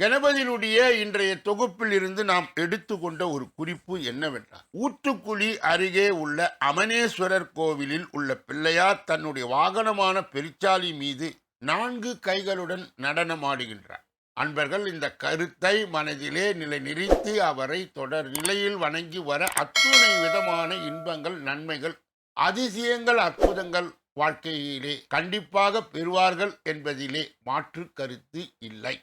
கணபதியினுடைய இன்றைய தொகுப்பில் இருந்து நாம் எடுத்துக்கொண்ட ஒரு குறிப்பு என்னவென்றால் ஊத்துக்குழி அருகே உள்ள அமனேஸ்வரர் கோவிலில் உள்ள பிள்ளையார் தன்னுடைய வாகனமான பெருச்சாலி மீது நான்கு கைகளுடன் நடனமாடுகின்றார் அன்பர்கள் இந்த கருத்தை மனதிலே நிலை நிறுத்தி அவரை தொடர் நிலையில் வணங்கி வர அத்துணை விதமான இன்பங்கள் நன்மைகள் அதிசயங்கள் அற்புதங்கள் வாழ்க்கையிலே கண்டிப்பாக பெறுவார்கள் என்பதிலே மாற்று கருத்து இல்லை.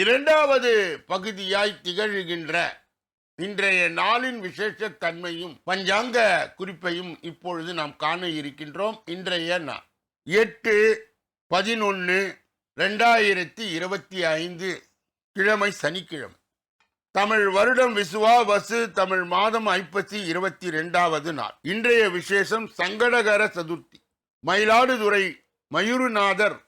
இரண்டாவது பகுதியாய் திகழ்கின்ற இன்றைய நாளின் விசேஷ தன்மையும் பஞ்சாங்க குறிப்பையும் இப்பொழுது நாம் காண இருக்கின்றோம். இன்றைய நாள் எட்டு பதினொன்று ரெண்டாயிரத்தி இருபத்தி ஐந்து கிழமை சனிக்கிழமை. தமிழ் வருடம் விசுவா வசு தமிழ் மாதம் ஐப்பசி இருபத்தி ரெண்டாவது நாள். இன்றைய விசேஷம் சங்கடகர சதுர்த்தி. மயிலாடுதுறை மயூருநாதர்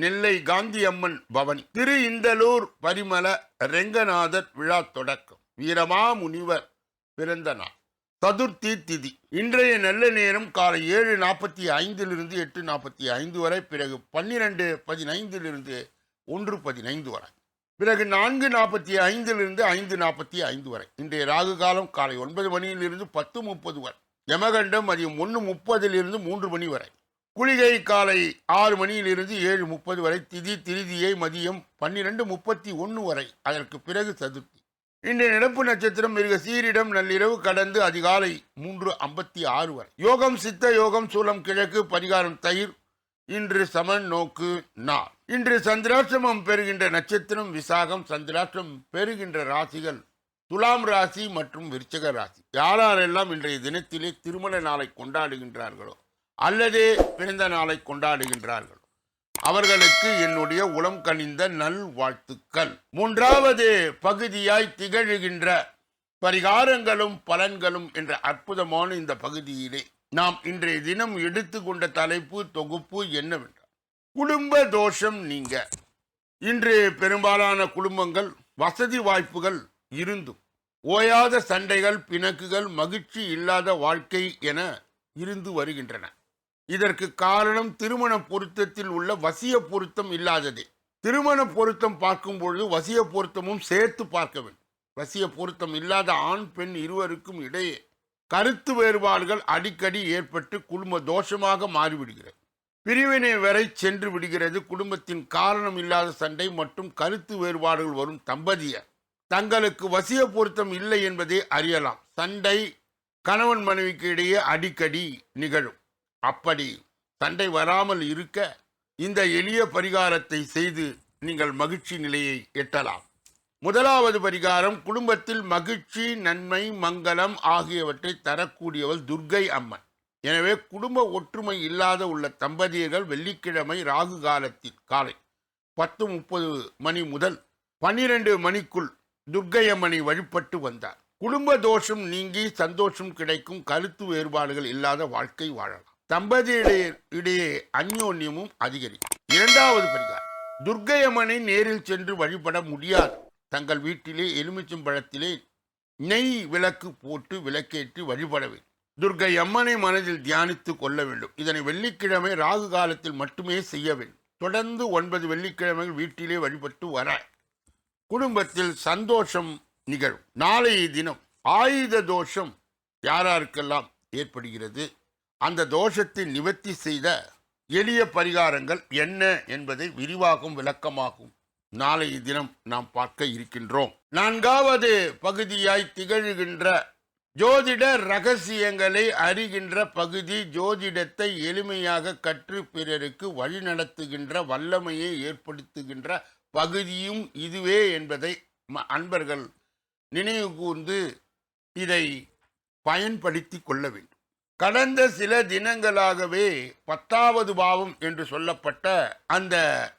நெல்லை காந்தி அம்மன் பவனி திரு இந்தலூர் பரிமள ரெங்கநாதர் விழா தொடக்கம். வீரமா முனிவர் பிறந்த நாள். சதுர்த்தி திதி. இன்றைய நல்ல நேரம் காலை ஏழு நாற்பத்தி ஐந்திலிருந்து எட்டு நாற்பத்தி ஐந்து வரை பிறகு பன்னிரெண்டு பதினைந்திலிருந்து ஒன்று பதினைந்து வரை பிறகு நான்கு நாற்பத்தி ஐந்திலிருந்து ஐந்து நாற்பத்தி ஐந்து வரை. இன்றைய ராகு காலம் காலை ஒன்பது மணியிலிருந்து பத்து முப்பது வரை. யமகண்டம் மதியம் ஒன்று முப்பதிலிருந்து மூன்று மணி வரை. குளிகை காலை ஆறு மணியிலிருந்து ஏழு முப்பது வரை திதி திருதியை மதியம் பன்னிரெண்டு முப்பத்தி ஒன்று வரை. அதற்கு பிறகு சதுர்த்தி. இன்றைய நடப்பு நட்சத்திரம் மிருக சீரிடம் நள்ளிரவு கடந்து அதிகாலை மூன்று ஐம்பத்தி ஆறு வரை. யோகம் சித்த யோகம் சூலம் கிழக்கு பரிகாரம் தயிர் இன்று சமன் நோக்கு நா இன்று சந்திராஷ்டிரமம் பெறுகின்ற நட்சத்திரம் விசாகம் சந்திராஷ்டிரம் பெறுகின்ற ராசிகள் துலாம் ராசி மற்றும் விருச்சக ராசி. யாரெல்லாம் இன்றைய தினத்திலே திருமண நாளை கொண்டாடுகின்றார்களோ அல்லது பிறந்த நாளை கொண்டாடுகின்றார்களோ. அவர்களுக்கு என்னுடைய உளம் கனிந்த நல் வாழ்த்துக்கள். மூன்றாவது பகுதியாய் திகழ்கின்ற பரிகாரங்களும் பலன்களும் என்ற அற்புதமான இந்த பகுதியிலே நாம் இன்றைய தினம் எடுத்துக்கொண்ட தலைப்பு தொகுப்பு என்னவென்றால் குடும்ப தோஷம் நீங்க. இன்று பெரும்பாலான குடும்பங்கள் வசதி வாய்ப்புகள் இருந்தும் ஓயாத சண்டைகள் பிணக்குகள் மகிழ்ச்சி இல்லாத வாழ்க்கை என இருந்து வருகின்றன. இதற்கு காரணம் திருமண பொருத்தத்தில் உள்ள வசிய பொருத்தம் இல்லாததே. திருமண பொருத்தம் பார்க்கும் பொழுது வசிய பொருத்தமும் சேர்த்து பார்க்க வேண்டும். வசிய பொருத்தம் இல்லாத ஆண் பெண் இருவருக்கும் இடையே கருத்து வேறுபாடுகள் அடிக்கடி ஏற்பட்டு குடும்ப தோஷமாக மாறிவிடுகிறது. பிரிவினை வரை சென்று விடுகிறது. குடும்பத்தின் காரணம் இல்லாத சண்டை மற்றும் கருத்து வேறுபாடுகள் வரும் தம்பதியர். தங்களுக்கு வசிய பொருத்தம் இல்லை என்பதை அறியலாம். சண்டை கணவன் மனைவிக்கு இடையே அடிக்கடி நிகழும். அப்படி சண்டை வராமல் இருக்க இந்த எளிய பரிகாரத்தை செய்து நீங்கள் மகிழ்ச்சி நிலையை எட்டலாம். முதலாவது பரிகாரம் குடும்பத்தில் மகிழ்ச்சி நன்மை மங்களம் ஆகியவற்றை தரக்கூடியவள் துர்க்கை அம்மன். எனவே குடும்ப ஒற்றுமை இல்லாத உள்ள தம்பதியர்கள் வெள்ளிக்கிழமை ராகு காலத்தில் காலை பத்து முப்பது மணி முதல் பன்னிரண்டு மணிக்குள் துர்க்கை அம்மனை வழிபட்டு வந்தார். குடும்ப தோஷம் நீங்கி சந்தோஷம் கிடைக்கும் கருத்து வேறுபாடுகள் இல்லாத வாழ்க்கை வாழலாம். தம்பதியிடையே இடையே அந்யோன்யமும் அதிகரிக்கும் இரண்டாவது பரிகாரம். துர்க்கை அம்மனை நேரில் சென்று வழிபட முடியாது. தங்கள் வீட்டிலே எலுமிச்சம்பழத்திலே நெய் விளக்கு போட்டு விளக்கேற்றி வழிபட வேண்டும். துர்க்கை அம்மனை மனதில் தியானித்து கொள்ள வேண்டும். இதனை வெள்ளிக்கிழமை ராகு காலத்தில் மட்டுமே செய்ய வேண்டும். தொடர்ந்து ஒன்பது வெள்ளிக்கிழமைகள் வீட்டிலே வழிபட்டு வர குடும்பத்தில் சந்தோஷம் நிகழும். நாளைய தினம் ஆயுத தோஷம் யாராருக்கெல்லாம் ஏற்படுகிறது? அந்த தோஷத்தை நிவர்த்தி செய்த எளிய பரிகாரங்கள் என்ன என்பதை விரிவாகும் விளக்கமாகும். நாளைய தினம் நாம் பார்க்க இருக்கின்றோம். நான்காவது பகுதியாய் திகழ்கின்ற ஜோதிட ரகசியங்களை அறிகின்ற பகுதி ஜோதிடத்தை எளிமையாக கற்று பிறருக்கு வழிநடத்துகின்ற வல்லமையை ஏற்படுத்துகின்ற பகுதியும் இதுவே என்பதை ம- அன்பர்கள் நினைவு கூர்ந்து இதை பயன்படுத்தி கொள்ள வேண்டும். கடந்த சில தினங்களாகவே பத்தாவது பாவம் என்று சொல்லப்பட்ட அந்த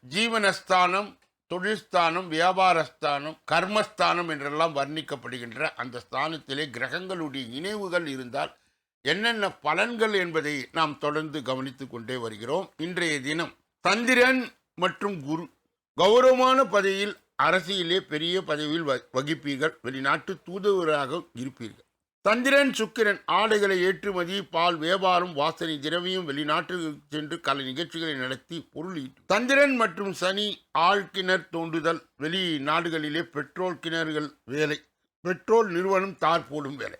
ஜீவனஸ்தானம் தொழில்ஸ்தானம் வியாபாரஸ்தானம் கர்மஸ்தானம் என்றெல்லாம் வர்ணிக்கப்படுகின்ற அந்த ஸ்தானத்திலே கிரகங்களுடைய இணைவுகள் இருந்தால் என்னென்ன பலன்கள் என்பதை நாம் தொடர்ந்து கவனித்து கொண்டே வருகிறோம். இன்றைய தினம் சந்திரன் மற்றும் குரு கௌரவமான பதவியில் அரசியலே பெரிய பதவியில் வ- வகிப்பீர்கள். வெளிநாட்டு தூதுவராக இருப்பீர்கள். சந்திரன் சுக்கிரன் ஆடைகளை ஏற்றுமதி பால் வியாபாரம் வாசனை திரவியம் வெளிநாட்டுக்கு சென்று கலை நிகழ்ச்சிகளை நடத்தி பொருள் ஈட்டும். சந்திரன் மற்றும் சனி ஆழ்கிணர் தோண்டுதல் வெளி நாடுகளிலே பெட்ரோல் கிணறுகள் வேலை பெட்ரோல் நிறுவனம் தார் போடும் வேலை.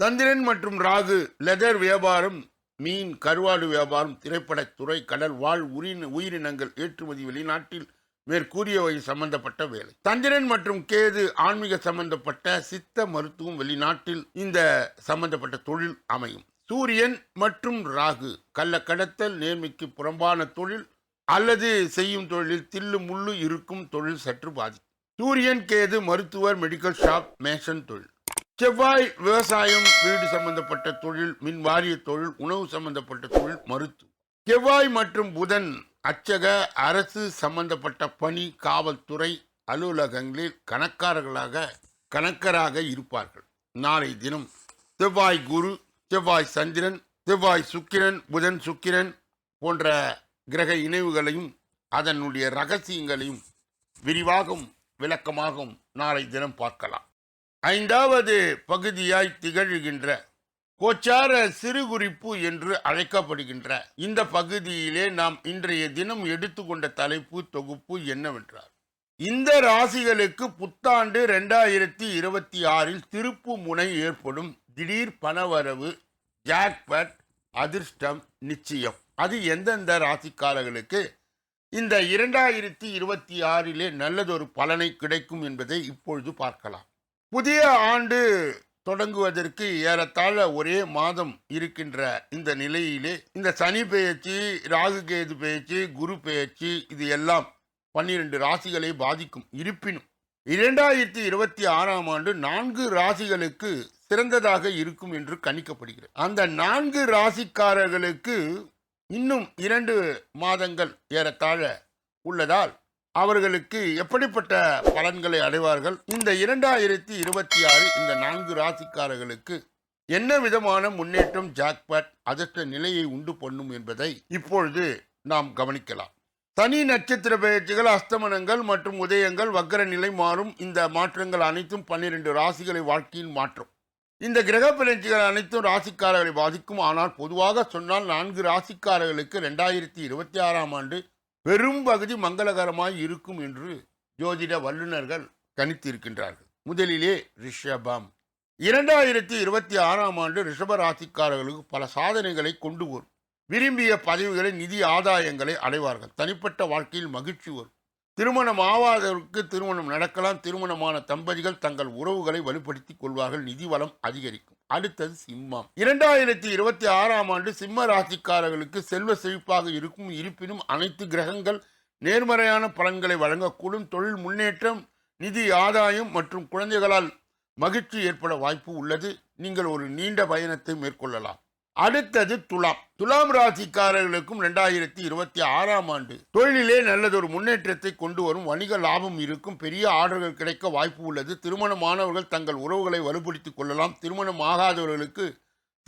சந்திரன் மற்றும் ராகு லெதர் வியாபாரம் மீன் கருவாடு வியாபாரம் திரைப்படத்துறை கடல் வாழ் உயிரின உயிரினங்கள் ஏற்றுமதி வெளிநாட்டில் மேற்கூறியவை சம்பந்தப்பட்ட வேலை. சந்திரன் மற்றும் கேது ஆன்மீக சம்பந்தப்பட்ட சித்த மருத்துவம் வெளிநாட்டில் இந்த சம்பந்தப்பட்ட தொழில் அமையும். சூரியன் மற்றும் ராகு கள்ள கடத்தல் நேர்மைக்கு புறம்பான தொழில் அல்லது செய்யும் தொழிலில் தில்லு முள்ளு இருக்கும் தொழில் சற்று பாதிக்கும். சூரியன் கேது மருத்துவர் மெடிக்கல் ஷாப் மேஷன் தொழில். செவ்வாய் விவசாயம் வீடு சம்பந்தப்பட்ட தொழில் மின்வாரிய தொழில் உணவு சம்பந்தப்பட்ட தொழில் மருத்துவம். செவ்வாய் மற்றும் புதன் அச்சக அரசு சம்பந்தப்பட்ட பணி காவல்துறை அலுவலகங்களில் கணக்காரர்களாக கணக்கராக இருப்பார்கள். நாளை தினம் செவ்வாய் குரு செவ்வாய் சந்திரன் செவ்வாய் சுக்கிரன் புதன் சுக்கிரன் போன்ற கிரக இணைவுகளையும் அதனுடைய ரகசியங்களையும் விரிவாகவும் விளக்கமாகவும் நாளை தினம் பார்க்கலாம். ஐந்தாவது பகுதியாய் திகழ்கின்ற கோச்சார சிறு குறிப்பு என்று அழைக்கப்படுகின்ற இந்த பகுதியிலே நாம் இன்றைய தினம் எடுத்துக்கொண்ட தலைப்பு தொகுப்பு என்னவென்றால் இந்த ராசிகளுக்கு புத்தாண்டு ரெண்டாயிரத்தி இருபத்தி ஆறில் திருப்பு முனை ஏற்படும். திடீர் பணவரவு ஜாக்பட் அதிர்ஷ்டம் நிச்சயம். அது எந்தெந்த ராசிக்காரர்களுக்கு? இந்த இரண்டாயிரத்தி இருபத்தி ஆறிலே நல்லதொரு பலனை கிடைக்கும் என்பதை இப்பொழுது பார்க்கலாம். புதிய ஆண்டு தொடங்குவதற்கு ஏறத்தாழ ஒரே மாதம் இருக்கின்ற இந்த நிலையிலே இந்த சனி பெயர்ச்சி ராகு கேது பெயர்ச்சி குரு பெயர்ச்சி இது எல்லாம் பன்னிரண்டு ராசிகளை பாதிக்கும். இருப்பினும் இரண்டாயிரத்தி இருபத்தி ஆறாம் ஆண்டு நான்கு ராசிகளுக்கு சிறந்ததாக இருக்கும் என்று கணிக்கப்படுகிறது. அந்த நான்கு ராசிக்காரர்களுக்கு இன்னும் இரண்டு மாதங்கள் ஏறத்தாழ உள்ளதால் அவர்களுக்கு எப்படிப்பட்ட பலன்களை அடைவார்கள்? இந்த இரண்டாயிரத்தி இருபத்தி ஆறு இந்த நான்கு ராசிக்காரர்களுக்கு என்ன விதமான முன்னேற்றம் ஜாக்பாட் அதிர்ஷ்ட நிலையை உண்டு பண்ணும் என்பதை இப்பொழுது நாம் கவனிக்கலாம். தனி நட்சத்திர பயிற்சிகள் அஸ்தமனங்கள் மற்றும் உதயங்கள் வக்கர நிலை மாறும். இந்த மாற்றங்கள் அனைத்தும் பன்னிரண்டு ராசிகளை வாழ்க்கையில் மாற்றும். இந்த கிரக பயிற்சிகள் அனைத்தும் ராசிக்காரர்களை பாதிக்கும். ஆனால் பொதுவாக சொன்னால் நான்கு ராசிக்காரர்களுக்கு ரெண்டாயிரத்தி இருபத்தி ஆறாம் ஆண்டு பெரும்பகுதி மங்களகரமாய் இருக்கும் என்று ஜோதிட வல்லுநர்கள் கணித்திருக்கின்றார்கள். முதலிலே ரிஷபம். இரண்டாயிரத்தி இருபத்தி ஆறாம் ஆண்டு ரிஷப ராசிக்காரர்களுக்கு பல சாதனைகளை கொண்டு வரும். விரும்பிய பதவிகளை நிதி ஆதாயங்களை அடைவார்கள். தனிப்பட்ட வாழ்க்கையில் மகிழ்ச்சி வரும். திருமணம் ஆவாதவருக்கு திருமணம் நடக்கலாம். திருமணமான தம்பதிகள் தங்கள் உறவுகளை வலுப்படுத்திக் கொள்வார்கள். நிதி வளம் அதிகரிக்கும். அடுத்தது சிம்மம். இரண்டாயிரத்தி இருபத்தி ஆறாம் ஆண்டு சிம்ம ராசிக்காரர்களுக்கு செல்வ செழிப்பாக இருக்கும் இருப்பினும் அனைத்து கிரகங்கள் நேர்மறையான பலன்களை வழங்கக்கூடும். தொழில் முன்னேற்றம் நிதி ஆதாயம் மற்றும் குழந்தைகளால் மகிழ்ச்சி ஏற்பட வாய்ப்பு உள்ளது. நீங்கள் ஒரு நீண்ட பயணத்தை மேற்கொள்ளலாம். அடுத்தது துலாம். துலாம் ராசிக்காரர்களுக்கும் ரெண்டாயிரத்தி இருபத்தி ஆறாம் ஆண்டு. தொழிலிலே நல்லதொரு முன்னேற்றத்தை கொண்டு வரும் வணிக லாபம் இருக்கும். பெரிய ஆர்டர்கள் கிடைக்க வாய்ப்பு உள்ளது. திருமணமானவர்கள் தங்கள் உறவுகளை வலுப்படுத்திக் கொள்ளலாம். திருமணம் ஆகாதவர்களுக்கு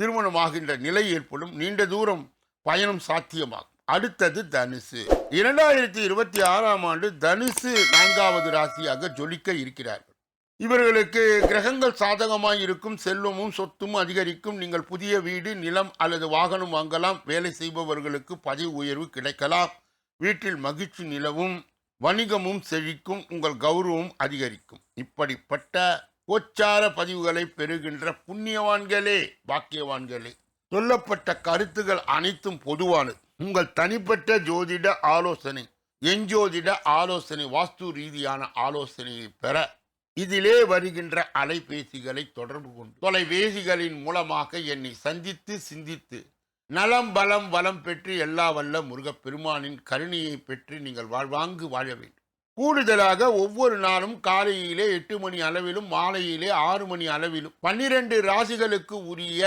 திருமணமாகின்ற நிலை ஏற்படும். நீண்ட தூரம் பயணம் சாத்தியமாகும். அடுத்தது தனுசு. இரண்டாயிரத்தி இருபத்தி ஆறாம் ஆண்டு தனுசு நான்காவது ராசியாக ஜொலிக்க இருக்கிறார்கள். இவர்களுக்கு கிரகங்கள் சாதகமாக இருக்கும் செல்வமும் சொத்தும் அதிகரிக்கும். நீங்கள் புதிய வீடு நிலம் அல்லது வாகனம் வாங்கலாம். வேலை செய்பவர்களுக்கு பதவி உயர்வு கிடைக்கலாம். வீட்டில் மகிழ்ச்சி நிலவும் வணிகமும் செழிக்கும் உங்கள் கௌரவம் அதிகரிக்கும். இப்படிப்பட்ட கோச்சார பதிவுகளை பெறுகின்ற புண்ணியவான்களே பாக்கியவான்களே சொல்லப்பட்ட கருத்துகள் அனைத்தும் பொதுவானது. உங்கள் தனிப்பட்ட ஜோதிட ஆலோசனை எஞ்சோதிட ஆலோசனை வாஸ்து ரீதியான ஆலோசனையை பெற இதிலே வருகின்ற அலைபேசிகளை தொடர்பு கொண்டு தொலைபேசிகளின் மூலமாக என்னை சந்தித்து சிந்தித்து நலம் பலம் வளம் பெற்று எல்லா வல்ல முருகப்பெருமானின் கருணையை பெற்று நீங்கள் வாழ்வாங்கு வாழ வேண்டும். கூடுதலாக ஒவ்வொரு நாளும் காலையிலே எட்டு மணி அளவிலும் மாலையிலே ஆறு மணி அளவிலும் பன்னிரண்டு ராசிகளுக்கு உரிய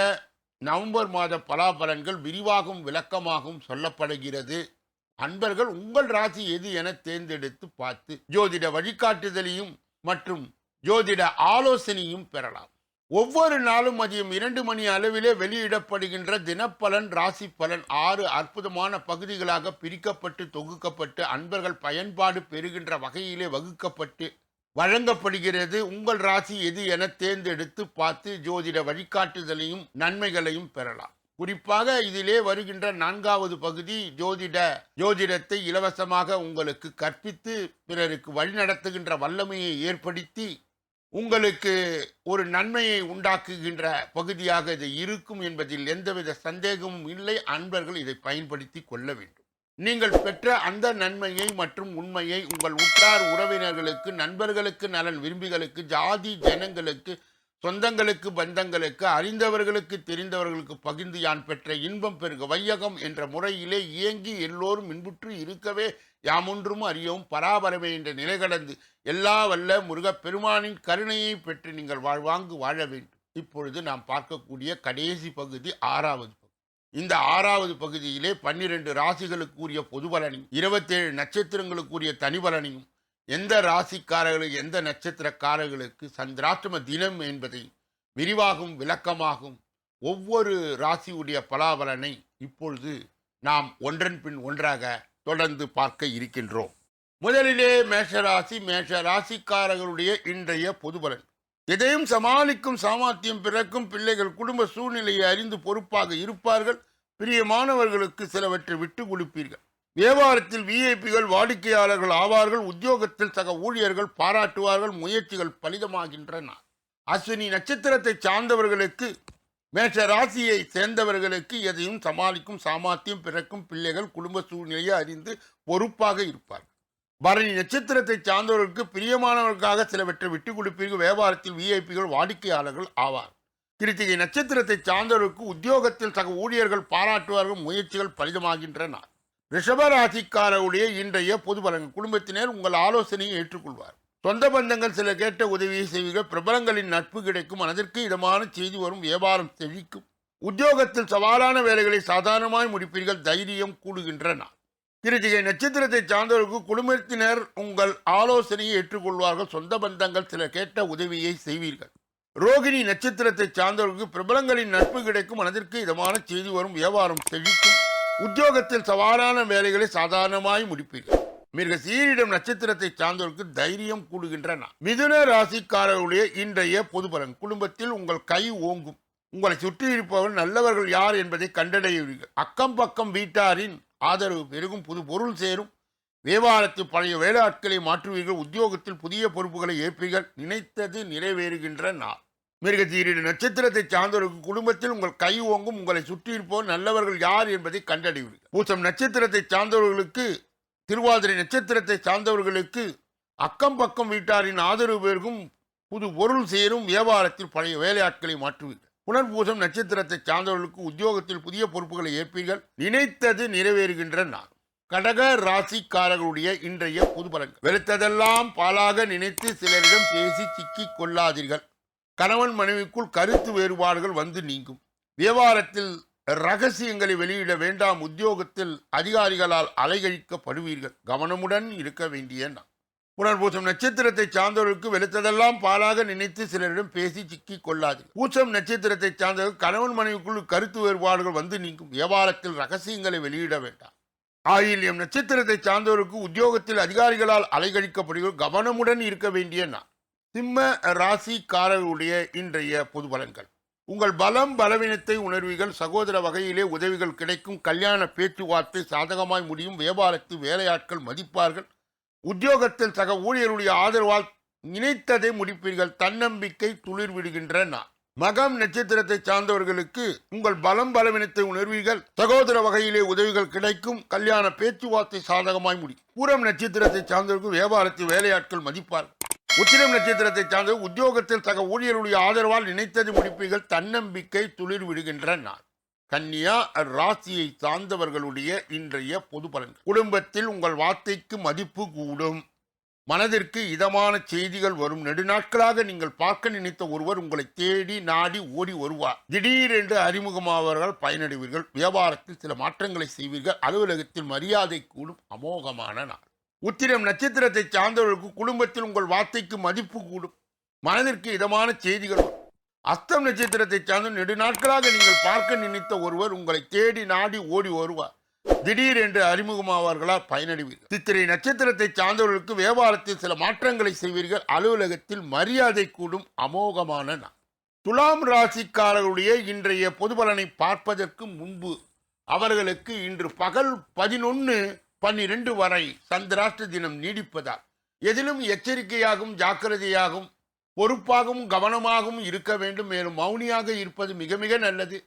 நவம்பர் மாத பலாபலன்கள் விரிவாகவும் விளக்கமாகவும் சொல்லப்படுகிறது. அன்பர்கள் உங்கள் ராசி எது என தேர்ந்தெடுத்து பார்த்து ஜோதிட வழிகாட்டுதலையும் மற்றும் ஜோதிட ஆலோசனையும் பெறலாம். ஒவ்வொரு நாளும் மதியம் இரண்டு மணி அளவிலே வெளியிடப்படுகின்ற தினப்பலன் ராசி பலன் ஆறு அற்புதமான பகுதிகளாக பிரிக்கப்பட்டு தொகுக்கப்பட்டு அன்பர்கள் பயன்பாடு பெறுகின்ற வகையிலே வகுக்கப்பட்டு வழங்கப்படுகிறது. உங்கள் ராசி எது என தேர்ந்தெடுத்து பார்த்து ஜோதிட வழிகாட்டுதலையும் நன்மைகளையும் பெறலாம். குறிப்பாக இதிலே வருகின்ற நான்காவது பகுதி ஜோதிட ஜோதிடத்தை இலவசமாக உங்களுக்கு கற்பித்து பிறருக்கு வழிநடத்துகின்ற வல்லமையை ஏற்படுத்தி உங்களுக்கு ஒரு நன்மையை உண்டாக்குகின்ற பகுதியாக இது இருக்கும் என்பதில் எந்தவித சந்தேகமும் இல்லை. அன்பர்கள் இதை பயன்படுத்தி கொள்ள வேண்டும். நீங்கள் பெற்ற அந்த நன்மையை மற்றும் உண்மையை உங்கள் உற்றார் உறவினர்களுக்கு நண்பர்களுக்கு நலன் விரும்பிகளுக்கு ஜாதி ஜனங்களுக்கு சொந்தங்களுக்கு பந்தங்களுக்கு அறிந்தவர்களுக்கு தெரிந்தவர்களுக்கு பகிர்ந்து யான் பெற்ற இன்பம் பெருக வையகம் என்ற முறையிலே இயங்கி எல்லோரும் இன்புற்று இருக்கவே யாமொன்றும் அறியவும் பராபரமே என்ற நிலை கடந்து எல்லா வல்ல முருகப்பெருமானின் கருணையை பெற்று நீங்கள் வாழ்வாங்கு வாழ வேண்டும். இப்பொழுது நாம் பார்க்கக்கூடிய கடைசி பகுதி ஆறாவது பகுதி. இந்த ஆறாவது பகுதியிலே பன்னிரண்டு ராசிகளுக்குரிய பொது பலனையும் இருபத்தேழு நட்சத்திரங்களுக்குரிய தனி பலனையும் எந்த ராசிக்காரர்களுக்கு எந்த நட்சத்திரக்காரர்களுக்கு சந்திராஷ்டம தினம் என்பதை விரிவாகும் விளக்கமாகும் ஒவ்வொரு ராசியுடைய பலாபலனை இப்பொழுது நாம் ஒன்றன் பின் ஒன்றாக தொடர்ந்து பார்க்க இருக்கின்றோம். முதலிலே மேஷராசி மேஷ ராசிக்காரர்களுடைய இன்றைய பொதுபலன். எதையும் சமாளிக்கும் சாமர்த்தியம் பிறக்கும் பிள்ளைகள் குடும்ப சூழ்நிலையை அறிந்து பொறுப்பாக இருப்பார்கள். பிரியமானவர்களுக்கு சிலவற்றை விட்டு கொடுப்பீர்கள். வியாபாரத்தில் விஐபிகள் வாடிக்கையாளர்கள் ஆவார்கள் உத்தியோகத்தில் சக ஊழியர்கள் பாராட்டுவார்கள் முயற்சிகள் பலிதமாகின்றன. அஸ்வினி நட்சத்திரத்தை சார்ந்தவர்களுக்கு மேஷ ராசியை சேர்ந்தவர்களுக்கு எதையும் சமாளிக்கும் சாமர்த்தியம் பிறக்கும் பிள்ளைகள் குடும்ப சூழ்நிலையை அறிந்து பொறுப்பாக இருப்பார்கள் பரணி நட்சத்திரத்தை சார்ந்தவர்களுக்கு பிரியமானவர்களுக்காக சிலவற்றை விட்டுக் கொடுப்பீர்கள் வியாபாரத்தில் விஐபிகள் வாடிக்கையாளர்கள் ஆவார். கிருத்திகை நட்சத்திரத்தை சார்ந்தவர்களுக்கு உத்தியோகத்தில் சக ஊழியர்கள் பாராட்டுவார்கள் முயற்சிகள் பலிதமாகின்றன. ரிஷபராசிக்காரருடைய இன்றைய பொது பலன். குடும்பத்தினர் உங்கள் ஆலோசனையை ஏற்றுக்கொள்வார். சொந்த பந்தங்கள் சில கேட்ட உதவியை செய்வீர்கள். பிரபலங்களின் நட்பு கிடைக்கும். மனதிற்கு இதமான செய்தி வரும். வியாபாரம் செழிக்கும். உத்தியோகத்தில் சவாலான வேலைகளை சாதாரணமாய் முடிப்பீர்கள். தைரியம் கூடுகின்றன கிருத்திகை நட்சத்திரத்தை சார்ந்தவர்களுக்கு குடும்பத்தினர் உங்கள் ஆலோசனையை ஏற்றுக்கொள்வார்கள். சொந்த பந்தங்கள் சில கேட்ட உதவியை செய்வீர்கள். ரோகிணி நட்சத்திரத்தை சார்ந்தவர்களுக்கு பிரபலங்களின் நட்பு கிடைக்கும். மனதிற்கு இதமான செய்தி வரும். வியாபாரம் செழிக்கும். உத்தியோகத்தில் சவாலான வேலைகளை சாதாரணமாய் முடிப்பீர்கள் மிக சீரிடம் நட்சத்திரத்தை சார்ந்தவருக்கு தைரியம் கூடுகின்றன. மிதுன ராசிக்காரர்களுடைய இன்றைய பொதுபலன். குடும்பத்தில் உங்கள் கை ஓங்கும். உங்களை சுற்றி இருப்பவர் நல்லவர்கள் யார் என்பதை கண்டடைவீர்கள் அக்கம் பக்கம் வீட்டாரின் ஆதரவு பெருகும். புது பொருள் சேரும். வியாபாரத்தில் பழைய வேலையாட்களை மாற்றுவீர்கள். உத்தியோகத்தில் புதிய பொறுப்புகளை ஏற்பீர்கள். நினைத்தது நிறைவேறுகின்ற நாள் மிருகத்தீரிட நட்சத்திரத்தை சார்ந்தவருக்கு குடும்பத்தில் உங்கள் கை ஓங்கும் உங்களை சுற்றி இருப்போர் நல்லவர்கள் யார் என்பதை கண்டறிவீர்கள் பூசம் நட்சத்திரத்தை சார்ந்தவர்களுக்கு திருவாதிரை நட்சத்திரத்தை சார்ந்தவர்களுக்கு அக்கம் பக்கம் வீட்டாரின் ஆதரவு பெருகும் புது பொருள் சேரும் வியாபாரத்தில் பழைய வேலையாட்களை மாற்றுவீர்கள். புனர்பூசம் நட்சத்திரத்தை சார்ந்தவர்களுக்கு உத்தியோகத்தில் புதிய பொறுப்புகளை ஏற்பீர்கள். நினைத்தது நிறைவேறுகின்ற நாள். கடக ராசிக்காரர்களுடைய இன்றைய புது பலன்கள். வெளுத்ததெல்லாம் பாலாக நினைத்து சிலரிடம் பேசி சிக்கிக் கொள்ளாதீர்கள். கணவன் மனைவிக்குள் கருத்து வேறுபாடுகள் வந்து நீங்கும். வியாபாரத்தில் ரகசியங்களை வெளியிட வேண்டாம் உத்தியோகத்தில் அதிகாரிகளால் அலைகழிக்கப்படுவீர்கள். கவனமுடன் இருக்க வேண்டிய நாள். புனர்பூசம் நட்சத்திரத்தை சார்ந்தவர்களுக்கு வெளுத்ததெல்லாம் பாலாக நினைத்து சிலரிடம் பேசி சிக்கி கொள்ளாது பூசம் நட்சத்திரத்தை சார்ந்தவர்கள் கணவன் மனைவிக்குள் கருத்து வேறுபாடுகள் வந்து நீங்கும். வியாபாரத்தில் ரகசியங்களை வெளியிட வேண்டாம். ஆயில்யம் நட்சத்திரத்தை சார்ந்தவருக்கு உத்தியோகத்தில் அதிகாரிகளால் அலைகழிக்கப்படுகிற கவனமுடன் இருக்க வேண்டிய நான் சிம்ம ராசிக்காரர்களுடைய இன்றைய பொது பலன்கள். உங்கள் பலம் பலவீனத்தை உணர்வீர்கள். சகோதர வகையிலே உதவிகள் கிடைக்கும். கல்யாண பேச்சுவார்த்தை சாதகமாய் முடியும். வியாபாரத்தில் வேலையாட்கள் மதிப்பார்கள். உத்தியோகத்தில் சக ஊழியருடைய ஆதரவால் நினைத்ததை முடிப்பீர்கள். தன்னம்பிக்கை துளிர் விடுகின்ற நான் மகம் நட்சத்திரத்தை சார்ந்தவர்களுக்கு உங்கள் பலம் பலவீனத்தை உணர்வீர்கள். சகோதர வகையிலே உதவிகள் கிடைக்கும். கல்யாண பேச்சுவார்த்தை சாதகமாய் முடியும். பூரம் நட்சத்திரத்தை சார்ந்தவர்கள் வியாபாரத்தில் வேலையாட்கள் மதிப்பார்கள். உத்திரம் நட்சத்திரத்தை சார்ந்த உத்தியோகத்தில் சக ஊழியர்களுடைய ஆதரவால் நினைத்தது முடிப்பீர்கள். தன்னம்பிக்கை துளிர் விடுகின்ற நாள் கன்னியா ராசியை சார்ந்தவர்களுடைய இன்றைய பொது பலன்கள். குடும்பத்தில் உங்கள் வார்த்தைக்கு மதிப்பு கூடும். மனதிற்கு இதமான செய்திகள் வரும். நெடுநாட்களாக நீங்கள் பார்க்க நினைத்த ஒருவர் உங்களை தேடி நாடி ஓடி வருவார். திடீரென்று அறிமுகமாவர்கள் பயனடைவீர்கள். வியாபாரத்தில் சில மாற்றங்களை செய்வீர்கள். அலுவலகத்தில் மரியாதை கூடும். அமோகமான நாள். உத்திரம் நட்சத்திரத்தை சார்ந்தவர்களுக்கு குடும்பத்தில் உங்கள் வார்த்தைக்கு மதிப்பு கூடும். மனதிற்கு இதமான செய்திகள் வரும். அஸ்தம் நட்சத்திரத்தை சார்ந்த நெடுநாட்களாக நீங்கள் பார்க்க நினைத்த ஒருவர் உங்களை தேடி நாடி ஓடி வருவார். திடீரென்று அறிமுகமாவார்களால் பயனடைவீர்கள். சித்திரை நட்சத்திரத்தை சார்ந்தவர்களுக்கு வியாபாரத்தில் சில மாற்றங்களை செய்வீர்கள். அலுவலகத்தில் மரியாதை கூடும் அமோகமான நாள். துலாம் ராசிக்காரர்களுடைய இன்றைய பொது பலனை பார்ப்பதற்கு முன்பு அவர்களுக்கு இன்று பகல் பதினொன்று பன்னிரண்டு வரை சந்திராஷ்ட தினம் நீடிப்பதால் எதிலும் எச்சரிக்கையாகவும் ஜாக்கிரதையாகவும் பொறுப்பாகவும் கவனமாகவும் இருக்க வேண்டும். மேலும் மௌனியாக இருப்பது மிக மிக நல்லது.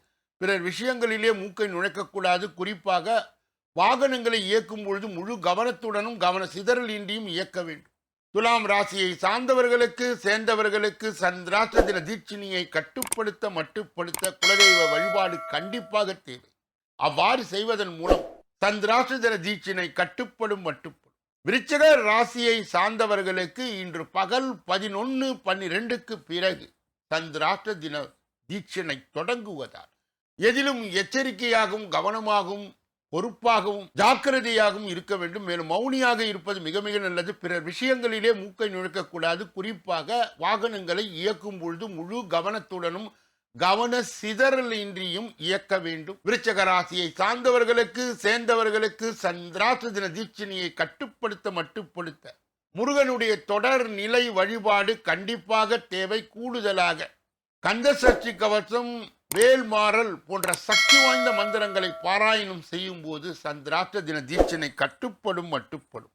பிறர் விஷயங்களிலே மூக்கை நுழைக்கக்கூடாது. குறிப்பாக வாகனங்களை இயக்கும் பொழுது முழு கவனத்துடனும் கவன சிதறல் இன்றியும் இயக்க வேண்டும். துலாம் ராசியை சார்ந்தவர்களுக்கு சேர்ந்தவர்களுக்கு சந்திராஷ்ட தின தீட்சிணியை கட்டுப்படுத்த மட்டுப்படுத்த குலதெய்வ வழிபாடு கண்டிப்பாக தேவை. அவ்வாறு செய்வதன் மூலம் சந்திராஷ்ட தின தீட்சினை கட்டுப்படும் மட்டுப்படும். விருச்சக ராசியை சார்ந்தவர்களுக்கு இன்று பகல் பதினொன்று பன்னிரெண்டுக்கு பிறகு சந்திராஷ்ட தின தீட்சணை தொடங்குவதால் எதிலும் எச்சரிக்கையாகவும் கவனமாகவும் பொறுப்பாகவும் ஜாக்கிரதையாகவும் இருக்க வேண்டும். மேலும் மௌனியாக இருப்பது மிக மிக நல்லது. பிறர் விஷயங்களிலே மூக்கை நுழைக்கக்கூடாது. குறிப்பாக வாகனங்களை இயக்கும் பொழுது முழு கவனத்துடனும் கவன சிதறலின்றியும் இயக்க வேண்டும். விருச்சக ராசியை சார்ந்தவர்களுக்கு சேர்ந்தவர்களுக்கு சந்திராச தின தீட்சணியை கட்டுப்படுத்த மட்டுப்படுத்த. முருகனுடைய தொடர் நிலை வழிபாடு கண்டிப்பாக தேவை கூடுதலாக. கந்த சஷ்டி கவசம் வேல்மாறல் போன்ற சக்தி வாய்ந்த மந்திரங்களை பாராயணம் செய்யும் போது சந்திராஷ்ட தின தீட்சணை கட்டுப்படும் மட்டுப்படும்.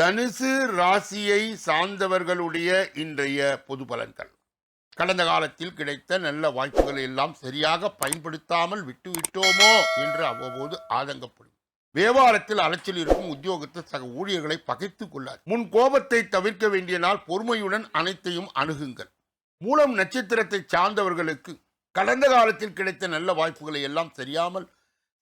தனுசு ராசியை சார்ந்தவர்களுடைய இன்றைய பொது பலன்கள். கடந்த காலத்தில் கிடைத்த நல்ல வாய்ப்புகளை எல்லாம் சரியாக பயன்படுத்தாமல் விட்டுவிட்டோமோ என்று அவ்வப்போது ஆதங்கப்படும். வியாபாரத்தில் அலைச்சல் இருக்கும் உத்தியோகத்தில் சக ஊழியர்களை பகைத்துக் கொள்ளார் முன் கோபத்தை தவிர்க்க வேண்டிய நாள் பொறுமையுடன் அனைத்தையும் அணுகுங்கள். மூலம் நட்சத்திரத்தை சார்ந்தவர்களுக்கு கடந்த காலத்தில் கிடைத்த நல்ல வாய்ப்புகளை எல்லாம் சரியாமல்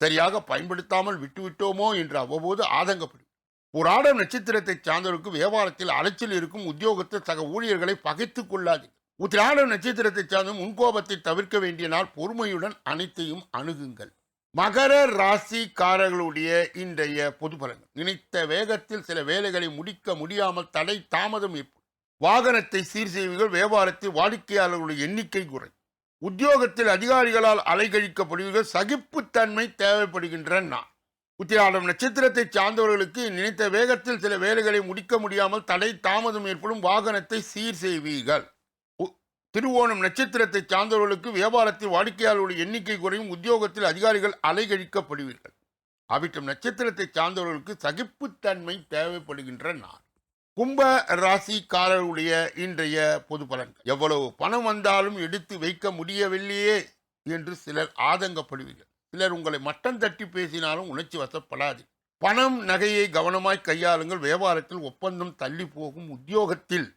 சரியாக பயன்படுத்தாமல் விட்டுவிட்டோமோ என்று அவ்வப்போது ஆதங்கப்படும். புராடம் நட்சத்திரத்தை சார்ந்தவருக்கு வியாபாரத்தில் அலைச்சல் இருக்கும் உத்தியோகத்தில் சக ஊழியர்களை பகைத்துக் கொள்ளாது உத்திராட நட்சத்திரத்தை சார்ந்த முன்கோபத்தை தவிர்க்க வேண்டிய நாள் பொறுமையுடன் அனைத்தையும் அணுகுங்கள். மகர ராசிக்காரர்களுடைய இன்றைய பொது பலன்கள். நினைத்த வேகத்தில் சில வேலைகளை முடிக்க முடியாமல் தடை தாமதம் ஏற்படும். வாகனத்தை சீர் செய்வீர்கள் வியாபாரத்தில் வாடிக்கையாளர்களுடைய எண்ணிக்கை குறை உத்தியோகத்தில் அதிகாரிகளால் அலைகழிக்கப்படுவீர்கள் சகிப்புத்தன்மை தேவைப்படுகின்ற நான் உத்திராடம் நட்சத்திரத்தை சார்ந்தவர்களுக்கு நினைத்த வேகத்தில் சில வேலைகளை முடிக்க முடியாமல் தடை தாமதம் ஏற்படும் வாகனத்தை சீர் செய்வீர்கள். திருவோணம் நட்சத்திரத்தை சார்ந்தவர்களுக்கு வியாபாரத்தில் வாடிக்கையாளர்களுடைய எண்ணிக்கை குறையும் உத்தியோகத்தில் அதிகாரிகள் அலைகழிக்கப்படுவீர்கள். அவிட்டம் நட்சத்திரத்தை சார்ந்தவர்களுக்கு சகிப்புத்தன்மை தேவைப்படுகின்ற நான் கும்ப ராசிக்காரருடைய இன்றைய பொது பலன்கள். எவ்வளவு பணம் வந்தாலும் எடுத்து வைக்க முடியவில்லையே என்று சிலர் ஆதங்கப்படுவீர்கள். சிலர் உங்களை மட்டம் தட்டி பேசினாலும் உணர்ச்சி வசப்படாது. பணம் நகையை கவனமாய் கையாளுங்கள். வியாபாரத்தில் ஒப்பந்தம் தள்ளி போகும் உத்தியோகத்தில்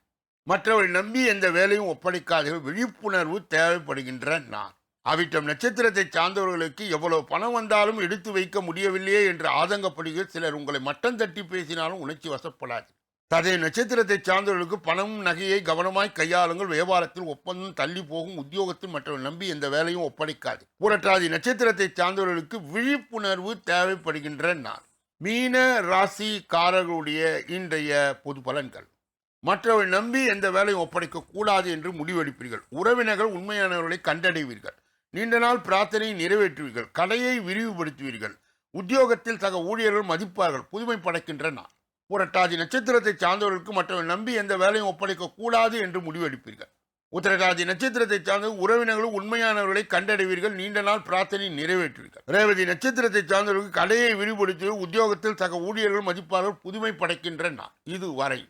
மற்றவரை நம்பி எந்த வேலையும் ஒப்படைக்காதீர்கள் விழிப்புணர்வு தேவைப்படுகின்ற நான். அவிட்டம் நட்சத்திரத்தை சார்ந்தவர்களுக்கு எவ்வளவு பணம் வந்தாலும் எடுத்து வைக்க முடியவில்லையே என்று ஆதங்கப்படுகிற சிலர் உங்களை மட்டம் தட்டி பேசினாலும் உணர்ச்சி வசப்படாது. ததை நட்சத்திரத்தை சார்ந்தவர்களுக்கு பணம் நகையை கவனமாய் கையாளுங்கள். வியாபாரத்தில் ஒப்பந்தம் தள்ளி போகும். உத்தியோகத்தில் மற்றவர்கள் நம்பி எந்த வேலையும் ஒப்படைக்காது. புரட்டாதி நட்சத்திரத்தை சார்ந்தவர்களுக்கு விழிப்புணர்வு தேவைப்படுகின்ற நாள் மீன ராசிக்காரர்களுடைய இன்றைய பொது பலன்கள். மற்றவர் நம்பி எந்த வேலையும் ஒப்படைக்க கூடாது என்று முடிவெடுப்பீர்கள். உறவினர்கள் உண்மையானவர்களை கண்டடைவீர்கள். நீண்ட நாள் பிரார்த்தனையை நிறைவேற்றுவீர்கள். கடையை விரிவுபடுத்துவீர்கள். உத்தியோகத்தில் சக ஊழியர்கள் மதிப்பார்கள். புதுமை படைக்கின்றன புரட்டாதி நட்சத்திரத்தை சார்ந்தவர்களுக்கு மற்றவர் நம்பி எந்த வேலையும் ஒப்படைக்க கூடாது என்று முடிவெடுப்பீர்கள். உத்தரகாதி நட்சத்திரத்தை சார்ந்த உறவினர்களும் உண்மையானவர்களை கண்டடைவீர்கள். நீண்ட நாள் பிரார்த்தனை நிறைவேற்றுவீர்கள். ரேவதி நட்சத்திரத்தை சார்ந்தவர்களுக்கு கடையை விரிவுபடுத்தி உத்தியோகத்தில் சக ஊழியர்கள் மதிப்பார்கள். புதுமை படைக்கின்ற நாள். இது வரை